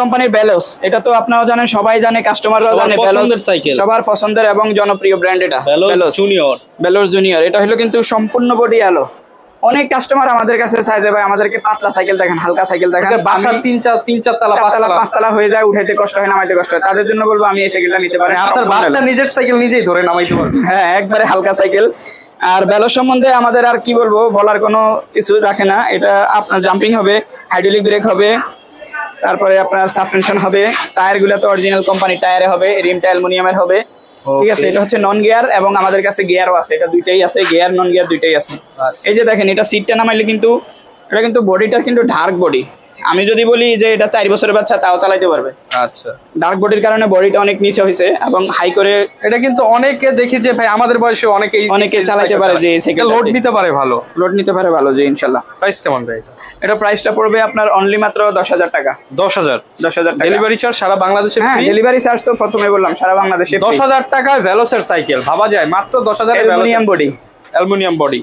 কোম্পানির বেলোস এটা তো আপনারাও জানেন সবাই জানে কাস্টমাররাও জানে সাইকেল। সবার পছন্দের এবং জনপ্রিয় ব্র্যান্ড এটা বেলোস জুনিয়র বেলোস জুনিয়র এটা হলো কিন্তু সম্পূর্ণ বডি আলো অনেক কাস্টমার আমাদের কাছে চাই যে ভাই আমাদেরকে পাতলা সাইকেল দেখেন হালকা সাইকেল দেখেন। বাসার তিন চার তিন চার তালা পাঁচ তালা পাঁচতলা হয়ে যায় উঠাইতে কষ্ট হয় নামাইতে কষ্ট হয়। তাদের জন্য বলব আমি এই সাইকেলটা নিতে পারেন মানে আপনার বাচ্চা নিজের সাইকেল নিজেই ধরে নামাইতে পারবে। হ্যাঁ একবারে হালকা সাইকেল আর বেলোস সম্বন্ধে আমাদের আর কি বলব বলার কোনো কিছু রাখে না। এটা আপনার জাম্পিং হবে হাইড্রোলিক ব্রেক হবে। তারপরে আপনার সাসপেনশন হবে। টায়ারগুলো তো অরিজিনাল কোম্পানি টায়ারে হবে রিমটা অ্যালুমিনিয়ামের হবে। ঠিক আছে এটা হচ্ছে নন গিয়ার এবং আমাদের কাছে গিয়ারও আছে এটা দুইটাই আছে গিয়ার নন গিয়ার দুইটাই আছে। আচ্ছা। এই যে দেখেন এটা সিটটা নামাইলে কিন্তু এটা কিন্তু বডিটা কিন্তু ডার্ক বডি আমি যদি বলি যে এটা চার বছরের বাচ্চা তাও চালাইতে পারবে। আচ্ছা। ডার্ক বডির কারণে বডিটা অনেক নিচে হয়েছে এবং হাই করে এটা কিন্তু অনেকে দেখি যে ভাই আমাদের বয়সে অনেকে অনেকে চালাইতে পারে যে এই সাইকেলটা লোড নিতে পারে ভালো। লোড নিতে পারে ভালো যে ইনশাল্লাহ। প্রাইস কেমন ভাই? এটা এটা প্রাইসটা পড়বে আপনার অনলি মাত্র দশ হাজার টাকা। দশ হাজার? দশ হাজার টাকা। ডেলিভারি চার্জ সারা বাংলাদেশে হ্যাঁ ডেলিভারি চার্জ তো প্রথমে বললাম সারা বাংলাদেশে দশ হাজার টাকায় ভ্যালোসের সাইকেল ভাবা যায় মাত্র দশ হাজার অ্যালুমিনিয়াম বডি অ্যালুমিনিয়াম বডি